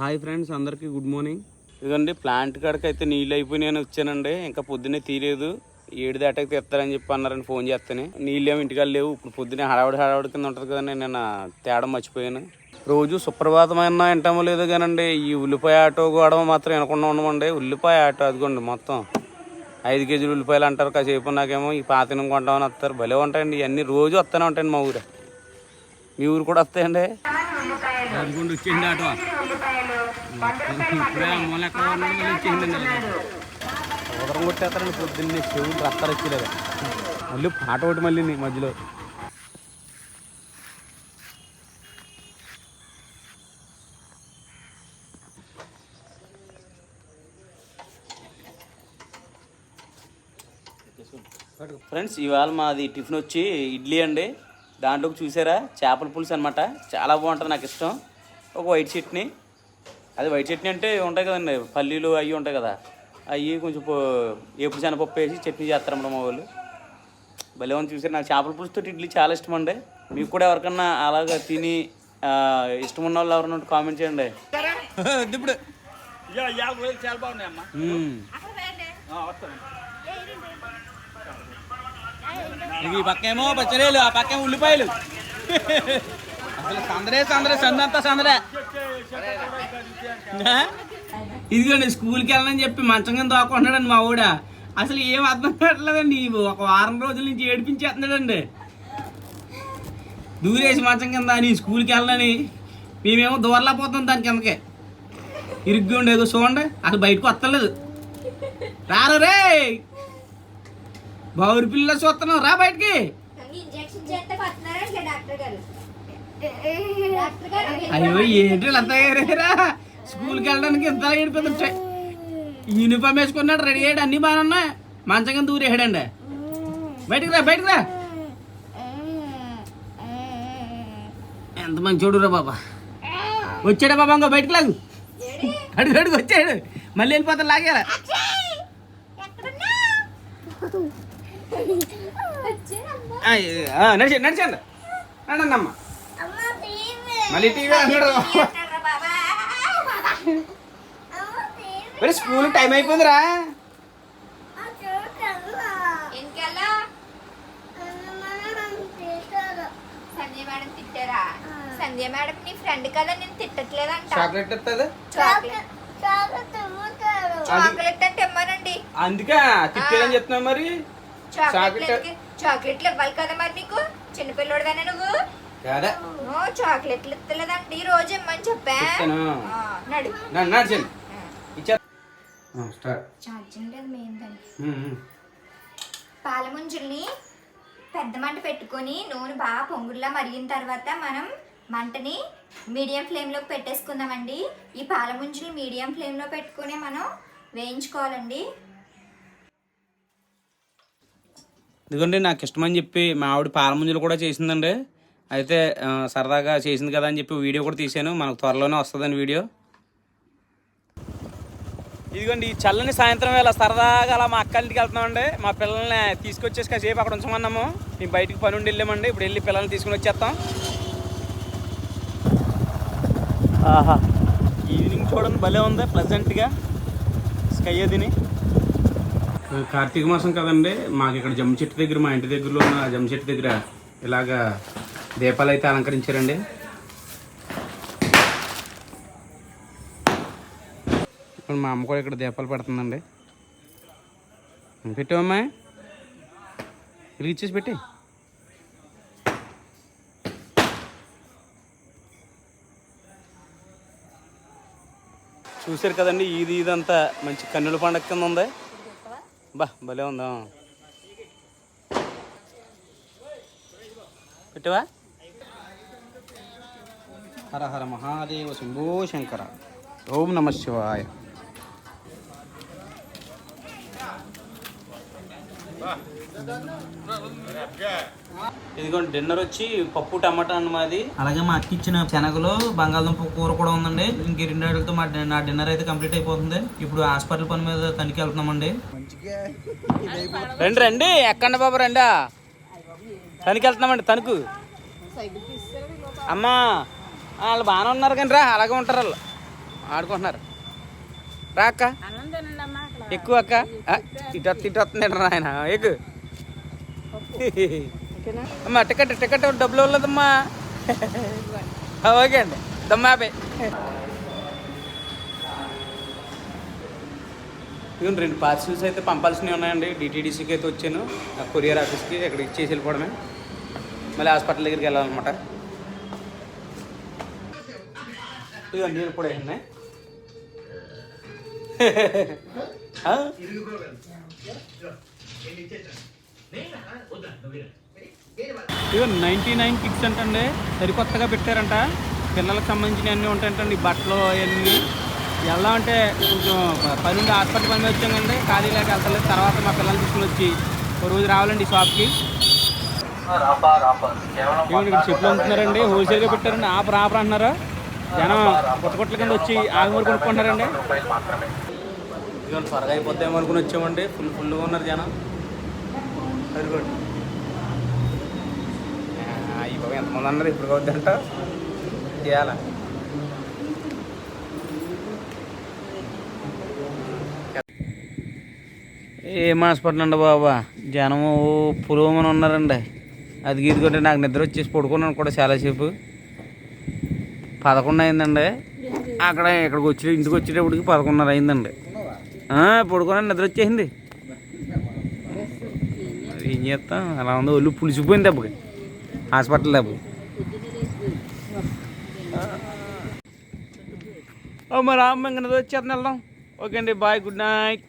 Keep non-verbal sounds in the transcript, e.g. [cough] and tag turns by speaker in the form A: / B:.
A: Hi friends అందరికీ good morning. ఇదండి plant కాడికి అయితే నీళ్ళు అయిపోయి నేను వచ్చానండి. ఇంకా పొద్దున్నే తీయలేదు. ఏడు దాటాకి తెస్తారని చెప్పి అన్నారని ఫోన్ చేస్తాను. నీళ్ళు ఏమి ఇంటికాడ లేవు. ఇప్పుడు పొద్దున్నే హడావుడి హడావుడి కింద ఉంటుంది కదండి నేను తేడం మర్చిపోయాను. రోజు సుప్రభాతమైన వింటామో లేదో కానండి. ఈ ఉల్లిపాయ ఆటో గోడవ మాత్రం వినకుండా ఉండమండి. ఉల్లిపాయ ఆటో అదిగోండి మొత్తం. ఐదు కేజీలు ఉల్లిపాయలు అంటారు. కాసేపు నాకేమో ఈ పాతినం కొంటామని వస్తారు. భలే ఉంటాయండి. ఇవన్నీ రోజు వస్తూనే ఉంటాయండి మా ఊరు. మీ ఊరు కూడా వస్తాయండి? అదిగోండి వచ్చింది ఆటో. ఇప్పుడే వచ్చిందండి ఉదరం కొట్టేస్తారండి పొద్దున్నే చెవులు రక్తాలు వచ్చేలేదు మళ్ళీ పాట ఒకటి మళ్ళీ నీ మధ్యలో. ఫ్రెండ్స్ ఇవాళ మాది టిఫిన్ వచ్చి ఇడ్లీ అండి. దాంట్లోకి చూసారా? చేపల పులుసు అనమాట చాలా బాగుంటుంది నాకు ఇష్టం. ఒక వైట్ చట్నీ. అది వైట్ చట్నీ అంటే ఉంటాయి కదండి పల్లీలు అవి ఉంటాయి కదా. అవి కొంచెం పో- ఏపుడు శనగపప్పు వేసి చట్నీ చేస్తారన్నమాట మా వాళ్ళు. భలే ఉంది చూసారు. నాకు చేపల పులుసుతో ఇడ్లీ చాలా ఇష్టం అండి. మీకు కూడా ఎవరికన్నా అలాగా తిని ఆ, ఇష్టం ఉన్న వాళ్ళు ఎవరన్నా ఉంటే కామెంట్ చేయండి. [laughs] ఇప్పుడు.
B: చాలా బాగున్నాయి అమ్మా
A: మ్మ్.
B: ఈ పక్కేమో పచ్చరేలు ఆ పక్క ఉల్లిపాయలు. అసలు సందరే సందరే సందంతా సందరే ఇదిగోండి స్కూల్కి వెళ్ళని చెప్పి మంచం కింద దోకుంటున్నాడండి మా ఊడ. అసలు ఏం అర్థం కావట్లేదండి ఒక వారం రోజుల నుంచి ఏడిపించేస్తున్నాడండి. దూరేసి మంచం కింద అని స్కూల్కి వెళ్ళని మేమేమో దూరలేకపోతాం దాని కిందకే. ఇరుగ్గా ఉండేదో చూడండి అసలు బయటకు వస్తలేదు. రారు రే బావురి పిల్ల చూస్తున్నావు రా బయటికి. అయ్యో ఏంటి అంత ఎగరేరా స్కూల్కి వెళ్ళడానికి ఇంత ఏడిపోతుంటే యూనిఫామ్ వేసుకున్నాడు రెడీ అయ్యాడు అన్ని బాగా ఉన్నాయి. మంచంగా దూరేసాడండి బయటికి రా బయటికి రా. ఎంత మంచోడు రా బాబా. వచ్చాడా బాబా ఇంకో బయటికి లాగు. అడుగు అడుగు వచ్చాడు. మళ్ళీ వెళ్ళిపోతాడు లాగేలా నడిచండి నడిచండి నడండి అమ్మ మళ్ళీ టీవీ అన్నాడు మరి స్కూల్ టైం అయిపోయిందిరా.
C: సంజయ్ మేడం తిట్టారా? సంజయ్ మేడం నీ ఫ్రెండ్ కదా నేను తిట్టట్లేదంట.
B: చాక్లెట్ ఇస్తుంది
C: చాక్లెట్ చాక్లెట్ అంటే ఇమ్మనండి
B: అందుకే తిట్టేదని చెప్తున్నా మరి.
C: Chocolate
B: chocolate.
C: చాక్లెట్లు ఇవ్వాలి కదా మరి నీకు? చిన్నపిల్లడిదానే నువ్వు?
B: కాదా?
C: చాక్లెట్లు ఇస్తలేదంటే ఈ రోజు ఇమ్మని చెప్పా? నడు.
B: నడిచండి ఇచ్చా.
C: ఛార్జింగ్ లేదు మెయిన్ పెద్ద మంట పెట్టుకొని నూనె బాగా పొంగుడులా మరిగిన తర్వాత మనం మంటని మీడియం ఫ్లేమ్లోకి పెట్టేసుకుందామండి. ఈ పాల ముంజులు మీడియం ఫ్లేమ్లో పెట్టుకొని మనం వేయించుకోవాలండి.
A: ఇదిగోండి నాకు ఇష్టమని చెప్పి మా ఆవిడ పాలముంజలు కూడా చేసిందండి. అయితే సరదాగా చేసింది కదా అని చెప్పి వీడియో కూడా తీసాను మనకు త్వరలోనే వస్తుందండి వీడియో. ఇదిగోండి ఈ చల్లని సాయంత్రం వేళ సరదాగా అలా మా అక్క ఇంటికి వెళ్తున్నామండి. మా పిల్లల్ని తీసుకొచ్చేసి కాసేపు అక్కడ ఉంచమన్నాము. మేము బయటకు పని ఉండి వెళ్ళామండి. ఇప్పుడు వెళ్ళి పిల్లల్ని తీసుకుని వచ్చేస్తాం. ఆహా ఈవినింగ్ చూడండి భలే ఉంది ప్లెజెంట్గా స్కై అదిని కార్తీక మాసం కదండి. మాకు ఇక్కడ జమ్మి చెట్టు దగ్గర మా ఇంటి దగ్గరలో ఉన్న జమ్మి చెట్టు దగ్గర ఇలాగా దీపాలు అయితే అలంకరించారండి. ఇప్పుడు మా అమ్మ కూడా ఇక్కడ దీపాలు పెడుతుందండి. పెట్టావమ్మా? ఇచ్చేసి పెట్టి. చూసారు కదండి ఇది ఇదంతా మంచి కన్నుల పండగ కింద ఉంది. బా భలే ఉందా? పెట్టవా? హర హర మహాదేవ శంభో శంకర. ఓం నమ శివాయ. ఇదిగోండి డిన్నర్ వచ్చి పప్పు టమాటా అన్న మాది
B: అలాగే మా అక్క ఇచ్చిన శనగలు బంగాళదుంప కూర కూడా ఉందండి ఇంక రెండు అడుగులతో మా నా డిన్నర్ అయితే కంప్లీట్ అయిపోతుంది ఇప్పుడు హాస్పిటల్ పని మీద తనిఖీ వెళ్తున్నామండి
A: రండి రండి ఎక్కండి బాబు రండా తణుకు వెళ్తున్నామండి తణుకు అమ్మా వాళ్ళు బాగానే ఉన్నారు కానీ రా అలాగే ఉంటారు వాళ్ళు ఆడుకుంటున్నారు రా అక్క ఎక్కువ అక్క ఇటు వస్తుంది ఇటు వస్తుంది ఆయన ఎక్కువ అమ్మా టికెట్ టికెట్ డబ్బులు ఇవ్వలేదమ్మా. ఓకే అండి. దమ్మా యాభై ఇవన్నీ రెండు పార్సిల్స్ అయితే పంపాల్సినవి ఉన్నాయండి. డిటీడీసీకి అయితే వచ్చాను. ఆ కొరియర్ ఆఫీస్కి ఇక్కడ ఇచ్చేసి వెళ్ళిపోవడమే. మళ్ళీ హాస్పిటల్ దగ్గరికి వెళ్ళాలన్నమాట. నీళ్ళు కూడా ఉన్నాయి. ఇదిగో నైంటీ నైన్ కిక్స్ అంటండి. సరికొత్తగా పెట్టారంట. పిల్లలకు సంబంధించిన అన్నీ ఉంటాయంటండి. బట్టలు అవన్నీ. వెళ్దామంటే కొంచెం పని ఉండి హాస్పిటల్ పని వచ్చామండి. ఖాళీ లేక వెళ్తలేదు. తర్వాత మా పిల్లలు తీసుకుని వచ్చి ఒక రోజు రావాలండి షాప్కి. ఏమండి ఇక్కడ చెప్పులు అమ్ముతున్నారండి హోల్సేల్గా పెట్టారండి. ఆపర ఆపర అంటున్నారు? జనం కొత్త కొట్ల కింద వచ్చి ఆగుమూరు కొనుక్కుంటున్నారండి. ఇదిగో త్వరగా అయిపోతాయేమో అనుకుని వచ్చామండి. ఫుల్ ఫుల్గా ఉన్నారు జనం. అదిగోండి ఈ బాబు ఎంతమంది అన్నారు? ఇప్పుడు వద్దంట చేయాల ఏం హాస్పిటల్ అండి బాబా? జనము పురోమని ఉన్నారండి. అది గీదుకుంటే నాకు నిద్ర వచ్చేసి పడుకున్నాను కూడా చాలాసేపు. పదకొండు అయిందండి. అక్కడ ఇక్కడికి వచ్చి ఇంటికి వచ్చేటప్పటికి పదకొండున్నర అయిందండి. ఆ, పడుకున్నాను నిద్ర వచ్చేసింది. చేస్తాం అలా ఉందో ఒళ్ళు పులిసిపోయింది దెబ్బకి. హాస్పిటల్ దెబ్బకి ఓ మరి అమ్మ ఇంకా వచ్చేస్తాను వెళ్దాం. ఓకే అండి బాయ్ గుడ్ నైట్.